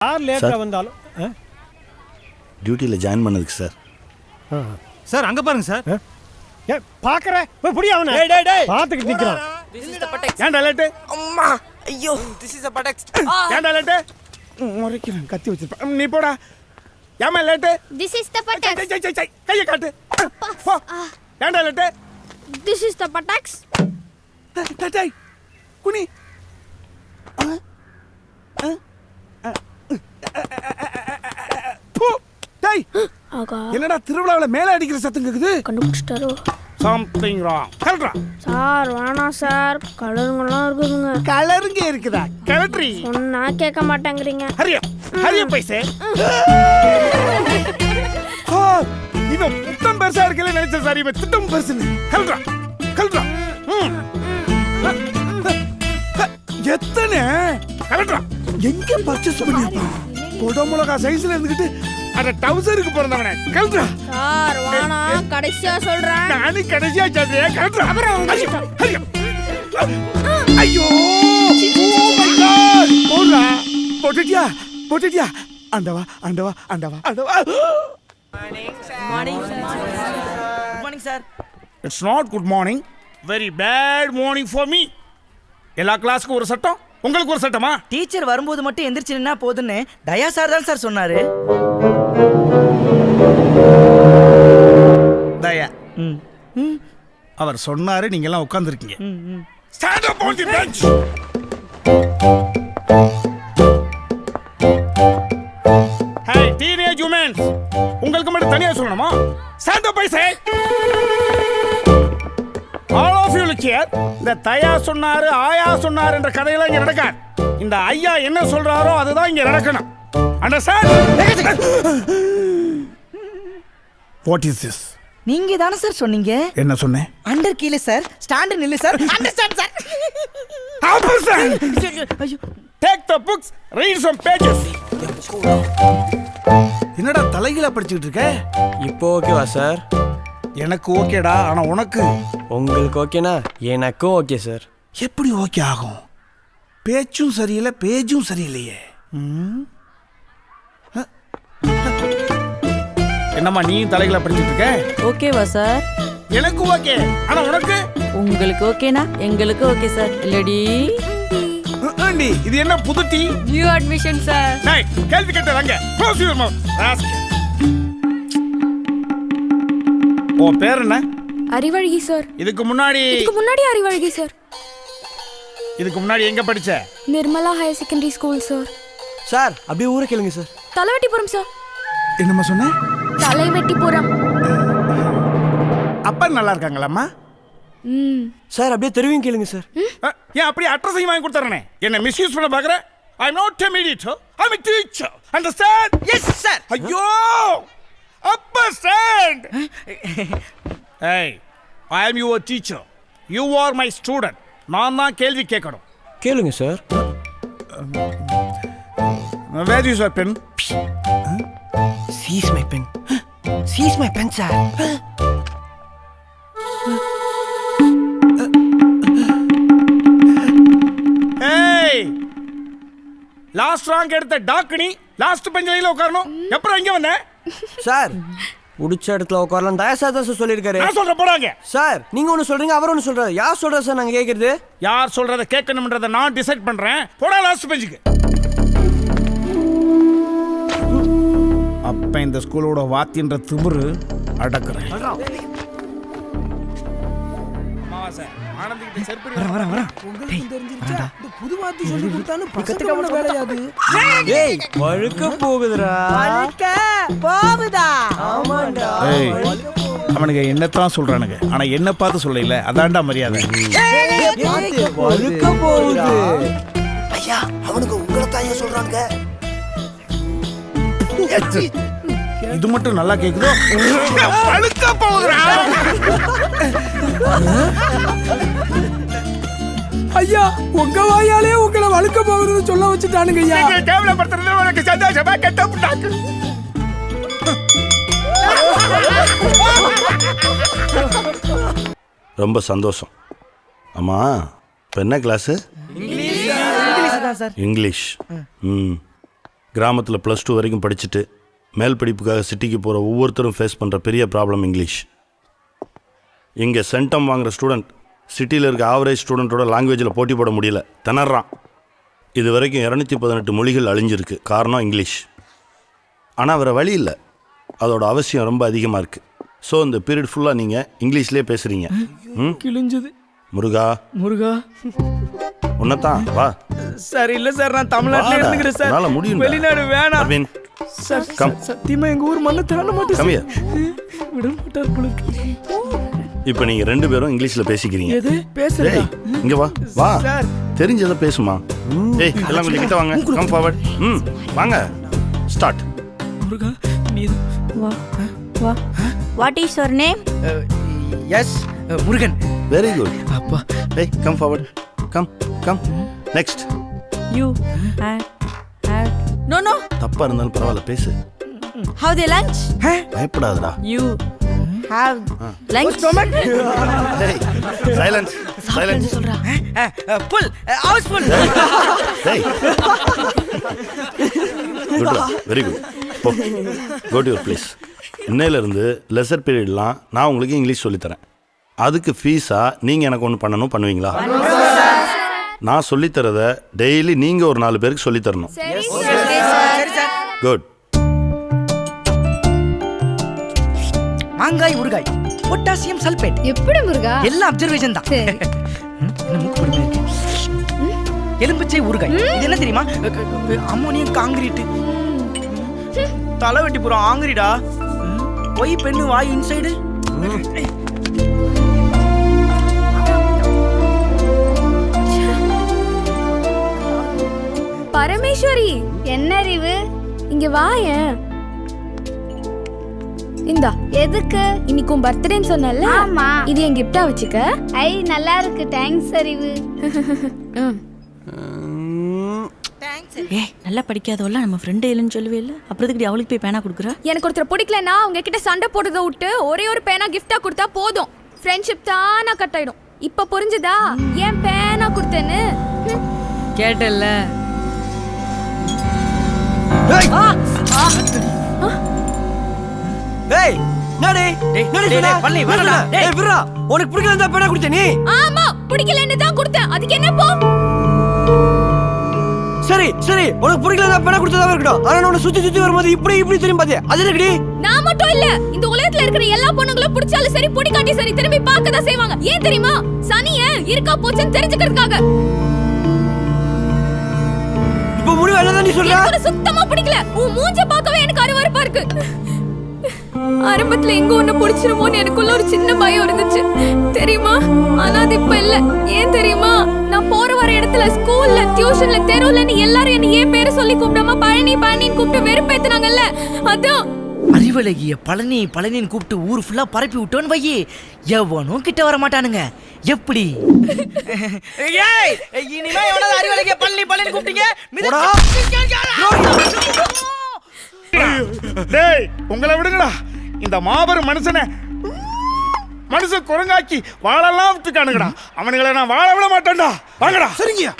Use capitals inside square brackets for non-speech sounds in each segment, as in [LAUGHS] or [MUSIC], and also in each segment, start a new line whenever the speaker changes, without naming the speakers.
யார் லேட்டாக வந்தாலும் ஆ?
டியூட்டியில் ஜாயின் பண்ணதுக்கு சார்
ஆ.
சார் அங்க பாருங்க சார்
ஆ? ஏ பார்க்குறேன் போய் புடி அவனை
டேய், டேய், டேய்.
பார்த்துக்கிட்டு நிற்கிறான். ஏன்டா லேட்டு
அம்மா ஐயோ திஸ் இஸ் Patex. ஆ
ஏன்டா லேட்டு முறைக்கிறேன் கத்தி வச்சிருப்பேன் நீ போடா ஏமா late
This is the Patex.
சை, சை, சை, சை, கையை காட்டு போ ஏன்டா late
This is the Patex.
டேய். குனி போ. டேய்.
ஆகா.
என்னடா திருவிழாவில் மேலே அடிக்கிற சத்தம் கேக்குது?
கண்டுபிடிச்சிட்டாரோ?
சம்திங் ராங் கலட்ரா
சார் வேணாம் சார். கலருங்கெல்லாம் இருக்குதுங்க.
கலருங்க இருக்குதா? கலட்ரி
சொன்னா கேட்க மாட்டேங்கிறீங்க.
ஹரியா ஹரியா பைசே ஆ, இவன் புத்தம் பெருசா இருக்கல நினைச்ச சார். இவன் திட்டம் பெருசுன்னு. அ, அ, எத்தனை? கலட்ரா எங்க பர்ச்சேஸ் பண்ணிருப்பான் கொட மிளகா சைஸ்ல இருந்துகிட்டு அட டவுசருக்கு பிறந்தவனே. கல்றா
சார் வேணாம் கடைசியா சொல்றேன்.
நானு கடைசியா சொல்றேன். கலட்ரா
அப்புறம்
ஐயோ, Oh. போடுறா. போட்டுட்டியா? போட்டுட்டியா? ஆண்டவா ஆண்டவா ஆண்டவா ஆண்டவா
morning sir
it's not good morning very bad morning for me எல்லா கிளாஸுக்கும் ஒரு சட்டம். உங்களுக்கு ஒரு சட்டமா?
டீச்சர் வரும்போது மட்டும் எந்திரிச்சு நின்னா போதுன்னு தயா சார் தான் சார் சொன்னாரு.
தயா.
ம். ம்.
அவர் சொன்னாரு நீங்க எல்லாம் உட்கார்ந்துருக்கீங்க.
ம் ம்.
Stand up on the bench hey teenage womens உங்களுக்கு மட்டும் தனியா சொல்லணுமா? Stand up say all of you look here இந்த தயா சொன்னாரு ஆயா சொன்னாரு என்ற கதையெல்லாம் இங்க நடக்காது. இந்த ஐயா என்ன சொல்றாரோ அதுதான் இங்க நடக்கணும். வாட் இஸ் திஸ்
நீங்க தானே சார் சொன்னீங்க?
என்ன சொன்னேன்?
அண்டர் கீழே சார் ஸ்டாண்ட் நில்லு சார் அண்டர்ஸ்டாண்ட் சார் ஐயோ.
Take the books read some pages என்னடா தலைகீழா படிச்சுக்கிட்டு இருக்க?
இப்போ ஓகேவா சார்
எனக்கு ஓகேடா ஆனா உனக்கு?
உங்களுக்கு ஓகேனா? எனக்கும் ஓகே சார்
எப்படி ஓகே ஆகும்? பேச்சும் சரியில்லை பேஜும் சரியில்லையே. ம்? அ, அ. என்னம்மா நீயும் தலைகீழா படிச்சுட்டு இருக்க?
ஓகேவா சார்
எனக்கு ஓகே ஆனா உனக்கு?
உங்களுக்கு ஓகேனா? எங்களுக்கு ஓகே சார் இல்லடி.
அ, ஆண்டி இது என்ன புது டீ?
நியூ அட்மிஷன் சார்
டேய் கேள்வி கேட்டதாங்க க்ளோஸ் யுவர் மவுத் ஓ பேர் என்ன?
அறிவழகி சார்.
இதுக்கு முன்னாடி
இதுக்கு முன்னாடி அறிவழகி சார்.
இதுக்கு முன்னாடி எங்க படிச்ச?
Nirmala higher secondary school sir.
Sir அப்படியே ஊரை கேளுங்க சார்.
தலைவெட்டிபுரம் சார்.
என்னம்மா சொன்ன?
தலைவெட்டிபுரம்.
அப்பா நல்லா இருக்காங்களாம்மா?
ம்.
சார் அப்படியே தெருவையும் கேளுங்க சார்.
ஏன் அப்படியே அட்ரஸையும் வாங்கி கொடுத்துறேனே? என்ன மிஸ்யூஸ் பண்ண பாக்குற I not a mediator I a teacher. Understand?
Yes sir
ஐயோ! ஸ்டாண்ட் ஏய் I am your teacher you are my student நான் தான் கேள்வி கேட்கணும்.
கேளுங்க sir
where is pen
cheese my pen cheese my pen sir
ஏய் லாஸ்ட் ராங்க் எடுத்த டாக்கினி லாஸ்ட் பெஞ்சிலையில உட்காரணும். எப்பறம் இங்க வந்த?
சார் பிடிச்ச இடத்துல உட்காரலாம். தயா சார் தான் சார் சொல்லியிருக்காரு.
நான் சொல்ற போறாங்க
சார் நீங்க ஒன்று சொல்றீங்க அவர் ஒன்று சொல்றாரு. யார் சொல்றா சார் நாங்க கேட்கறது
யார் சொல்றத கேட்கணும்ன்றத நான் டிசைட் பண்றேன். போடா லாஸ்ட் பெஞ்சுக்கு அப்ப இந்த ஸ்கூலோட வாத்தின்ற திமிரு அடக்குறேன்.
போகுதுடா.
போகுதா?
ஏய், அவனுங்க என்னத்தான் சொல்றானுங்க. ஆனா என்ன பார்த்து சொல்லல. அதான்டா மரியாதை.
ஐயா அவனுக்கு உங்களை தான் சொல்றாங்க
இது மட்டும் நல்லா கேக்குதோ? அழுக்க போகுதுடா.
ஐயா உங்க வாயாலே உங்களை வழுக்க போகுதுன்னு சொல்ல வச்சுட்டானுங்க ஐயா.
கேவலப்படுத்துறது உனக்கு சந்தோஷமா? கெட்ட
ரொம்ப சந்தோஷம். அம்மா இப்போ என்ன கிளாஸு
இங்கிலீஷ். தான் சார்
இங்கிலீஷ். ம். கிராமத்தில் ப்ளஸ் டூ வரைக்கும் படிச்சுட்டு மேல் படிப்புக்காக சிட்டிக்கு போகிற ஒவ்வொருத்தரும் ஃபேஸ் பண்ணுற பெரிய ப்ராப்ளம் இங்கிலீஷ். இங்கே சென்டம் வாங்குற ஸ்டூடெண்ட் சிட்டியில் இருக்க ஆவரேஜ் ஸ்டூடெண்ட்டோட லாங்குவேஜில் போட்டி போட முடியல. திணறான். இது வரைக்கும் இரநூத்தி பதினெட்டு மொழிகள் அழிஞ்சிருக்கு. காரணம் இங்கிலீஷ். ஆனால் வேறு வழி இல்லை. அதோட அவசியம் ரொம்ப அதிகமாக இருக்குது ஸோ இந்த பீரியட் ஃபுல்லாக நீங்கள் இங்கிலீஷ்லேயே பேசுகிறீங்க ம்?
கிழிஞ்சது.
முருகா.
முருகா.
உன்னதான் வா.
சார் இல்ல சார் நான் தமிழ்நாட்டுல. இருந்துக்கிறேன் சார்.
உன்னால முடியும்டா.
வெளிநாடு வேணாம்.
Aravind
sir
come.
சத்தியமா எங்க ஊர் மண்ணை தாண்ட மாட்டேன் சார். விட மாட்டார் போல.
இப்போ நீங்கள் ரெண்டு பேரும் இங்கிலீஷில் பேசிக்கிறீங்க.
எது? பேசுறா
டேய் இங்க வா. வா.
சார்.
தெரிஞ்சதை பேசுமா. ஏய் எல்லாம் கொஞ்சம் கிட்ட வாங்க. கம் ஃபார்வர்ட் ம் வாங்க. ஸ்டார்ட்
முருகா நீ
வா. வா. What is your name
yes Murugan
very good
அப்பா.
ஏய் come forward come come next
you no no
தப்பா இருந்தாலும் பரவாயில்ல பேசு.
ஹவ் தி லஞ்ச்
பயப்படாதடா.
யூ ஹேவ் லஞ்ச்
டேய் சைலன்ஸ் சைலன்ஸ்
சொல்றா.
புல் ஹவுஸ் புல்
டேய் வெரி குட் போ கோ டு யுவர் ப்ளேஸ் இன்னையிலேருந்து லெசர் பீரியட்லாம் நான் உங்களுக்கு இங்கிலீஷ் சொல்லித்தரேன். அதுக்கு ஃபீஸாக நீங்கள் எனக்கு ஒன்று பண்ணணும் பண்ணுவீங்களா? நான் சொல்லித்தரத டெய்லி நீங்கள் ஒரு நாலு பேருக்கு சொல்லித்தரணும்.
சரி
சரி சார்
குட்
மாங்காய் ஊறுகாய் பொட்டாசியம் சல்பேட்
எப்படி முருகா?
எல்லாம் அப்சர்வேஷன் தான். எலும்பிச்சை ஊறுகாய். இது என்ன தெரியுமா? அம்மோனியம் காங்கிரீட் தலை வெட்டி போறோம் ஆங்கிரிடா. பொய் பெண்ணு வாய் இன்சைடு
பரமேஸ்வரி
என்ன அறிவு?
இங்க வாயேன் இந்தா
எதுக்கு?
இன்னைக்கு உன் பர்த்டேன்னு சொன்னல
ஆமா.
இது என் கிஃப்டா வச்சுக்க.
ஐ நல்லா இருக்கு. தேங்க்ஸ் அறிவு. [LAUGHS]
ஏ நல்லா படிக்காதவள நம்ம ஃப்ரெண்டு இல்லைன்னு சொல்லுவே இல்லை. அப்புறம் எதுக்கு அவளுக்கு போய் பேனா கொடுக்குற?
எனக்கு ஒருத்தர் பிடிக்கலனா அவங்க கிட்ட சண்டை போடுறத விட்டு ஒரே ஒரு பேனா கிஃப்டா கொடுத்தா போதும். ஃப்ரெண்ட்ஷிப் தானா கட் ஆயிடும். இப்ப புரிஞ்சுதா? ஏன் பேனா கொடுத்தேன்னு.
கேட்டல்ல
டேய்! என்னடி? என்னடி
டேய்,
சொன்ன?
வேணாம்டா,
சொன்ன?
டேய்.
விட்றா. உனக்கு பிடிக்கல தான் பேனா கொடுத்த நீ.
ஆமா பிடிக்கலன்னு தான் கொடுத்தேன். அதுக்கு என்ன போ?
சரி சரி உனக்கு தான் பேனா கொடுத்ததா இருக்கட்டும் ஆனா நான் சுத்தி சுத்தி வரும்போது இப்படி இப்படி திரும்பி பாத்தியா? அது இருக்குடி
நான் மட்டும் இல்ல இந்த உலகத்துல இருக்கிற எல்லா பொண்ணுங்களும் பிடிச்சாலும் சரி பிடிக்காட்டி சரி திரும்பி பார்க்க தான் செய்வாங்க. ஏன் தெரியுமா? சனிய இருக்கா போச்சுன்னு தெரிஞ்சுக்கிறதுக்காக.
இப்போ முடிவு? என்னதான் நீ சொல்ற?
சுத்தமா பிடிக்கல. உன் மூஞ்ச பார்க்கவே எனக்கு அருவருப்பா இருக்கு. ஆரம்பத்துல எங்க ஒண்ணு பிடிச்சிருமோன்னு எனக்குள்ள ஒரு சின்ன பயம் இருந்துச்சு. தெரியுமா? ஆனா அது இப்ப இல்ல. ஏன் தெரியுமா? நான் போற வர இடத்துல ஸ்கூல்ல டியூஷன்ல தெருவுல எல்லாரும் என்ன ஏன் பேரை சொல்லி கூப்பிடாம பழனி பழனின்னு கூப்பிட்டு வெறுப்பேத்துனாங்கல்ல. அதான்.
அறிவழகிய பழனி பழனின்னு கூப்பிட்டு ஊர் ஃபுல்லா பரப்பி விட்டோன்னு வையி. எவனும் கிட்ட வர மாட்டானுங்க. எப்படி? ஏய் இனிமே எவனாவது அறிவழகிய பழனி பழனி கூப்பிட்டீங்க?
டேய் உங்களை விடுங்கடா. இந்த மாபெரும் மனுஷனை மனுஷன் குரங்காக்கி வாழலாம் விட்டுக்கானுங்கடா. அவனுங்களை நான் வாழ விட மாட்டேன்டா. வாங்கடா. சரிங்கயா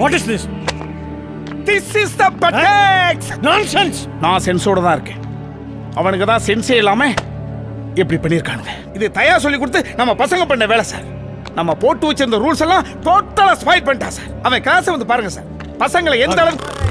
what is this this is the பட்டேக்ஸ் nonsense நான் சென்ஸோட தான் இருக்கேன். அவனுக்கு தான் சென்ஸே இல்லாம இப்படி பண்ணியிருக்கானுங்க. இது தயா சொல்லி கொடுத்து நம்ம பசங்க பண்ண வேலை சார். நம்ம போட்டு வச்சிருந்த ரூல்ஸ் எல்லாம் டோட்டலா ஸ்பாயில் பண்ணிட்டான் சார். அவன் கிளாஸை வந்து பாருங்க சார். பசங்களை எந்த அளவுக்கு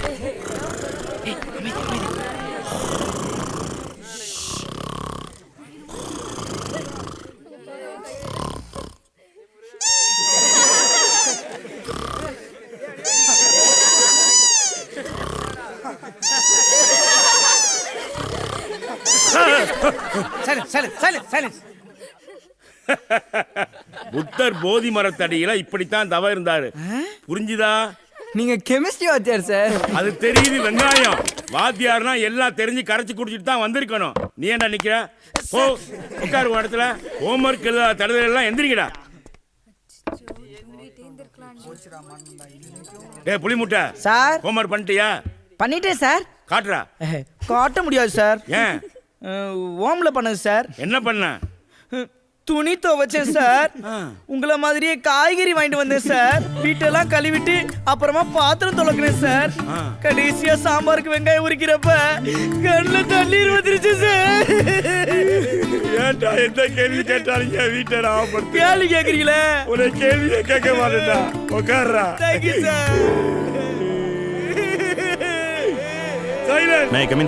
புத்தர் போதி மரத்தடியில இப்படித்தான் தவ இருந்தாரு. புரிஞ்சுதா?
நீங்க கெமிஸ்ட்ரி வாத்தியார் சார்.
அது தெரியுது வெங்காயம். வாத்தியார்னா எல்லாம் தெரிஞ்சு கரைச்சு குடிச்சிட்டு தான் வந்திருக்கணும். நீ என்ன நிக்கிற? போ உட்காரு இடத்துல. ஹோம்ஒர்க் எழுத தடுதல் எல்லாம் எந்திரிக்கடா டேய் புளி முட்டை
சார்.
ஹோம்ஒர்க் பண்ணிட்டியா?
பண்ணிட்டேன் சார்.
காட்டுறா.
காட்ட முடியாது சார்.
ஏன்?
ஓம்ல பண்ணது சார்.
என்ன பண்ண?
துணி துவைச்சேன் சார். உங்கள மாதிரியே காய்கறி வாங்கிட்டு வந்தேன் சார். வீட்டெல்லாம் கழுவிட்டு அப்புறமா பாத்திரம் துளக்குனேன் சார். கடைசியா சாம்பாருக்கு வெங்காயம் உரிக்கிறப்ப கண்ணுல தண்ணீர் வந்துருச்சு சார்.
ஏன்டா எந்த கேள்வி கேட்டாலும் என் வீட்டை நான்
கேள்வி கேக்குறீங்களே?
உன்னை கேள்வியே கேட்க மாட்டேன்டா. உட்கார்றா
thank you sir
silent
may come in